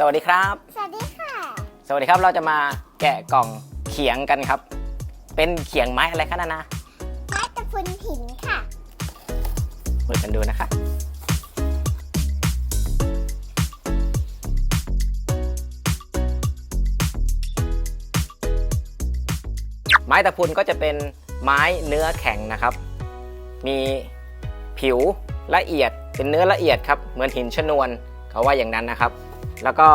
สวัสดีครับ สวัสดีค่ะ สวัสดีครับเราจะมาแกะกล่องเขียงกันครับ เป็นเขียงไม้อะไรคะนานาไม้ตะพุนหินค่ะเปิดกันดูนะคะไม้ตะพุนก็จะเป็นไม้เนื้อแข็งนะครับ มีผิวละเอียดเป็นเนื้อละเอียดครับ เหมือนหินชนวนเขาว่าอย่างนั้นนะครับ แล้วก็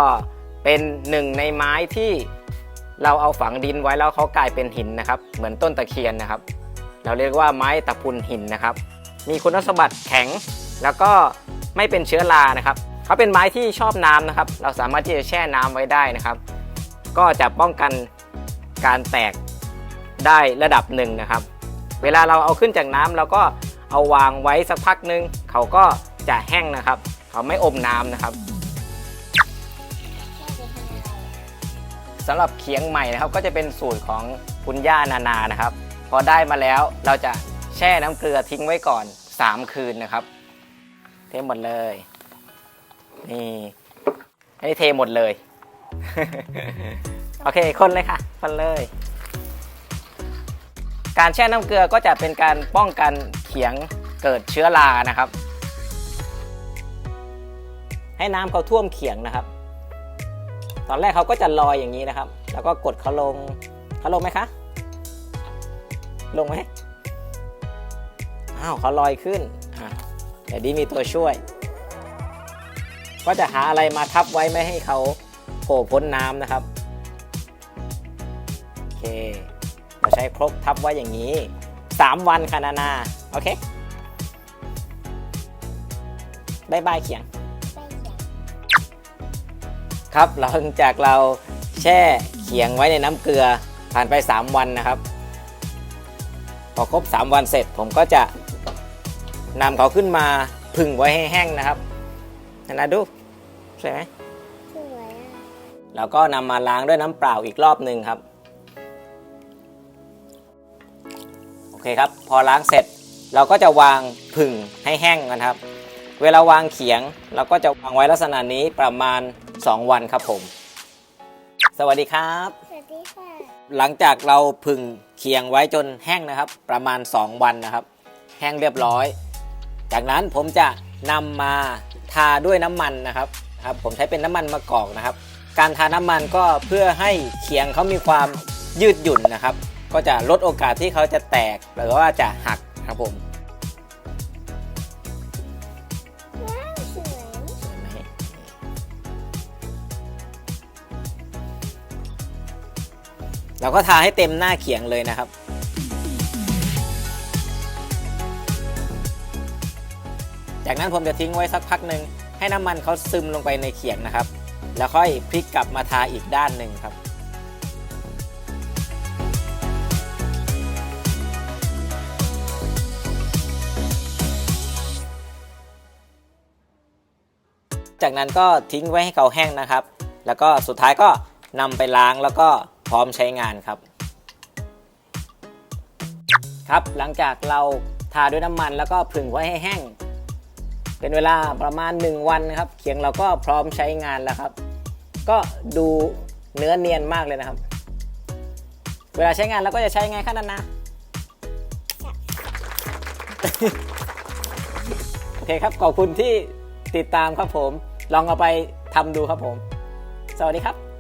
เป็นหนึ่งในไม้ที่เราเอาฝังดินไว้แล้วเขากลายเป็นหินนะครับ เหมือนต้นตะเคียนนะครับ เราเรียกว่าไม้ตะพุนหินนะครับ มีคุณสมบัติแข็ง แล้วก็ไม่เป็นเชื้อรานะครับเขาเป็นไม้ที่ชอบน้ำนะครับ เราสามารถที่จะแช่น้ำไว้ได้นะครับ ก็จะป้องกันการแตกได้ระดับหนึ่งนะครับ เวลาเราเอาขึ้นจากน้ำเราก็เอาวางไว้สักพักหนึ่งเขาก็จะแห้งนะครับ เขาไม่อมน้ำนะครับ สำหรับเคียงใหม่นะครับ ก็จะเป็นสูตรของคุณย่านานานะครับ พอได้มาแล้วเราจะแช่น้ำเกลือทิ้งไว้ก่อน 3 คืนนะครับ เทหมดเลยนี่อันนี้เทหมดเลย โอเคคนเลยค่ะคนเลย การแช่น้ำเกลือก็จะเป็นการป้องกันเขียงเกิดเชื้อรานะครับ ให้น้ำเขาท่วมเขียงนะครับ ตอนแรกเขาก็จะลอยอย่างนี้นะครับ แล้วก็กดเขาลงเขาลงไหมคะ ลงไหมอ้าวเขาลอยขึ้นอะเดี๋ยวดีมีตัวช่วย ก็จะหาอะไรมาทับไว้ไม่ให้เขาโผล่พ้นน้ำนะครับโอเคเราใช้ครกทับไว้อย่างนี้ 3 วันค่ะนานา โอเคบายบายเขียง ครับหลังจากเราแช่เขียงไว้ในน้ำเกลือผ่านไป 3 วันนะครับ พอครบ 3 วันเสร็จผมก็จะนำเขาขึ้นมาผึ่งไว้ให้แห้งนะครับนะนะดูสวยไหมสวยอะแล้วก็นำมาล้างด้วยน้ำเปล่าอีกรอบหนึ่งครับ โอเคครับ พอล้างเสร็จเราก็จะวางผึ่งให้แห้งกันครับ เวลาวางเขียงเราก็จะวางไว้ลักษณะนี้ประมาณ 2 วันครับผม สวัสดีครับ สวัสดีค่ะ หลังจากเราผึ่งเคียงไว้จนแห้งนะครับ ประมาณ 2 วันนะครับ แห้งเรียบร้อย จากนั้นผมจะนำมาทาด้วยน้ำมันนะครับนะครับ ผมใช้เป็นน้ำมันมะกอกนะครับ การทาน้ำมันก็เพื่อให้เคียงเขามีความยืดหยุ่นนะครับ ก็จะลดโอกาสที่เขาจะแตกหรือว่าจะหักครับผม เราก็ทาให้เต็มหน้าเขียงเลยนะครับ จากนั้นผมจะทิ้งไว้สักพักหนึ่งให้น้ำมันเขาซึมลงไปในเขียงนะครับ แล้วค่อยพลิกกลับมาทาอีกด้านหนึ่งครับจากนั้นก็ทิ้งไว้ให้เขาแห้งนะครับ แล้วก็สุดท้ายก็นำไปล้างแล้วก็ ร้อมใช้งานครับ ครับหลังจากเราทาด้วยน้ำมันแล้วก็ผึ่งไว้ให้แห้ง เป็นเวลาประมาณ 1 วันนะครับ เขียงเราก็พร้อมใช้งานแล้วครับ ก็ดูเนื้อเนียนมากเลยนะครับ เวลาใช้งานเราก็จะใช้ไงคะนันนะโอเคครับ ขอบคุณที่ติดตามครับผม ลองเอาไปทำดูครับผม สวัสดีครับ